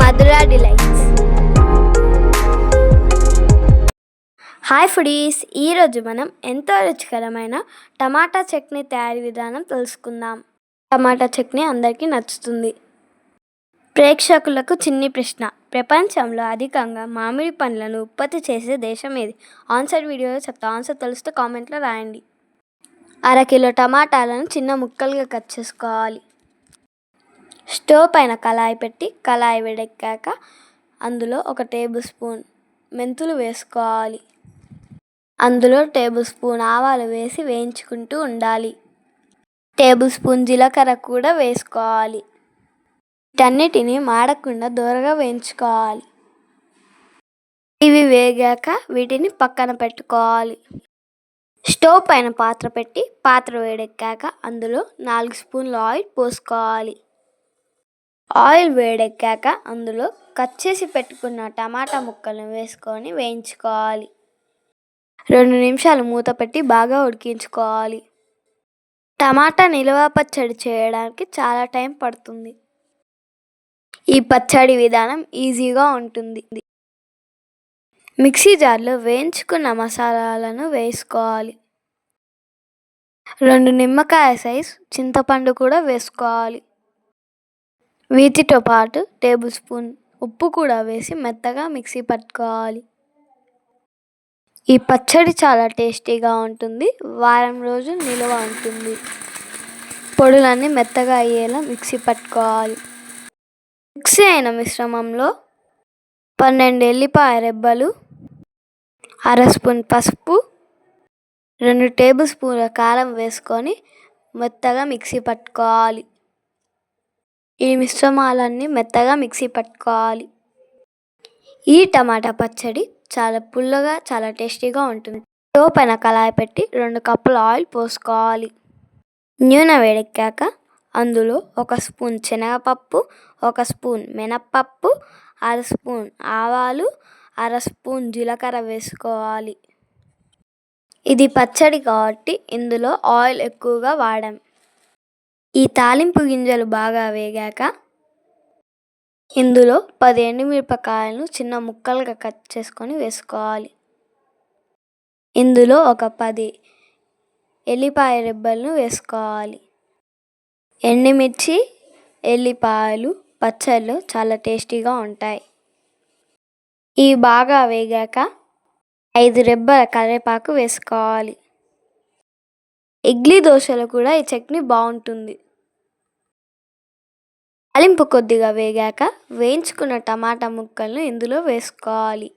Madhura delights. Hi foodies ఈరోజు మనం ఎంతో రుచికరమైన టమాటా చట్నీ తయారీ విధానం తెలుసుకుందాం. టమాటా చట్నీ అందరికీ నచ్చుతుంది. ప్రేక్షకులకు చిన్ని ప్రశ్న. ప్రపంచంలో అధికంగా మామిడి పండ్లను ఉత్పత్తి చేసే దేశం ఏది? ఆన్సర్ వీడియోలో చెప్తా. ఆన్సర్ తెలిస్తే కామెంట్లో రాయండి. అరకిలో టమాటాలను చిన్న ముక్కలుగా కట్ చేసుకోవాలి. స్టవ్ పైన కళాయి పెట్టి కళాయి వేడెక్కాక అందులో ఒక టేబుల్ స్పూన్ మెంతులు వేసుకోవాలి. అందులో టేబుల్ స్పూన్ ఆవాలు వేసి వేయించుకుంటూ ఉండాలి. టేబుల్ స్పూన్ జీలకర్ర కూడా వేసుకోవాలి. వీటన్నిటిని మాడకుండా దూరగా వేయించుకోవాలి. ఇవి వేగాక వీటిని పక్కన పెట్టుకోవాలి. స్టవ్ పైన పాత్ర పెట్టి పాత్ర వేడెక్కాక అందులో నాలుగు స్పూన్ల ఆయిల్ పోసుకోవాలి. ఆయిల్ వేడెక్కాక అందులో కట్ చేసి పెట్టుకున్న టమాటా ముక్కలను వేసుకొని వేయించుకోవాలి. రెండు నిమిషాలు మూత పెట్టి బాగా ఉడికించుకోవాలి. టమాటా నిల్వ పచ్చడి చేయడానికి చాలా టైం పడుతుంది. ఈ పచ్చడి విధానం ఈజీగా ఉంటుంది. మిక్సీ జార్లో వేయించుకున్న మసాలాలను వేసుకోవాలి. రెండు నిమ్మకాయ సైజ్ చింతపండు కూడా వేసుకోవాలి. వీటితో పాటు టేబుల్ స్పూన్ ఉప్పు కూడా వేసి మెత్తగా మిక్సీ పట్టుకోవాలి. ఈ పచ్చడి చాలా టేస్టీగా ఉంటుంది. వారం రోజులు నిల్వ ఉంటుంది. పొడులన్నీ మెత్తగా అయ్యేలా మిక్సీ పట్టుకోవాలి. మిక్సీ అయిన మిశ్రమంలో పన్నెండు ఎల్లిపాయ రెబ్బలు అర స్పూన్ పసుపు రెండు టేబుల్ స్పూన్ల కారం వేసుకొని మెత్తగా మిక్సీ పట్టుకోవాలి. ఈ మిశ్రమాలన్నీ మెత్తగా మిక్సీ పట్టుకోవాలి. ఈ టమాటా పచ్చడి చాలా పుల్లగా చాలా టేస్టీగా ఉంటుంది. స్టవ్ పైన కళాయి పెట్టి రెండు కప్పుల ఆయిల్ పోసుకోవాలి. నూనె వేడెక్కాక అందులో ఒక స్పూన్ శనగపప్పు ఒక స్పూన్ మినప్పప్పు అర స్పూన్ ఆవాలు అర స్పూన్ జీలకర్ర వేసుకోవాలి. ఇది పచ్చడి కాబట్టి ఇందులో ఆయిల్ ఎక్కువగా వాడాం. ఈ తాలింపు గింజలు బాగా వేగాక ఇందులో పది ఎండుమిరపకాయలను చిన్న ముక్కలుగా కట్ చేసుకొని వేసుకోవాలి. ఇందులో ఒక పది ఎల్లిపాయ రెబ్బలను వేసుకోవాలి. ఎండుమిర్చి ఎల్లిపాయలు పచ్చళ్ళు చాలా టేస్టీగా ఉంటాయి. ఇవి బాగా వేగాక ఐదు రెబ్బల కరివేపాకు వేసుకోవాలి. ఇడ్లీ దోశలో కూడా ఈ చట్నీ బాగుంటుంది. తాలింపు కొద్దిగా వేగాక వేయించుకున్న టమాటా ముక్కలను ఇందులో వేసుకోవాలి.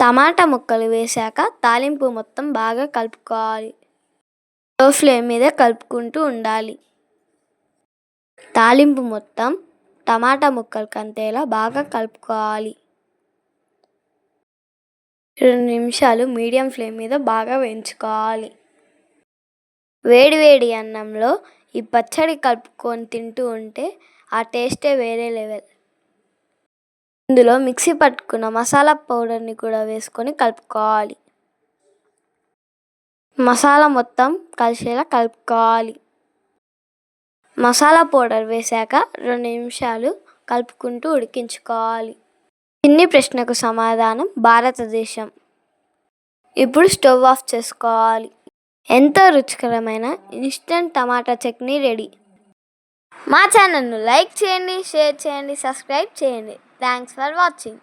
టమాటా ముక్కలు వేశాక తాలింపు మొత్తం బాగా కలుపుకోవాలి. లో ఫ్లేమ్ మీద కలుపుకుంటూ ఉండాలి. తాలింపు మొత్తం టమాటా ముక్కలు కంతేలా బాగా కలుపుకోవాలి. రెండు నిమిషాలు మీడియం ఫ్లేమ్ మీద బాగా వేయించుకోవాలి. వేడి వేడి అన్నంలో ఈ పచ్చడి కలుపుకొని తింటూ ఉంటే ఆ టేస్టే వేరే లెవెల్ ఇందులో మిక్సీ పట్టుకున్న మసాలా పౌడర్ని కూడా వేసుకొని కలుపుకోవాలి. మసాలా మొత్తం కలిసేలా కలుపుకోవాలి. మసాలా పౌడర్ వేశాక రెండు నిమిషాలు కలుపుకుంటూ ఉడికించుకోవాలి. చిన్ని ప్రశ్నకు సమాధానం భారతదేశం. ఇప్పుడు స్టవ్ ఆఫ్ చేసుకోవాలి. ఎంతో రుచికరమైన ఇన్స్టెంట్ టమాటా చట్నీ రెడీ. మా ఛానల్ను లైక్ చేయండి షేర్ చేయండి సబ్స్క్రైబ్ చేయండి. Thanks for watching.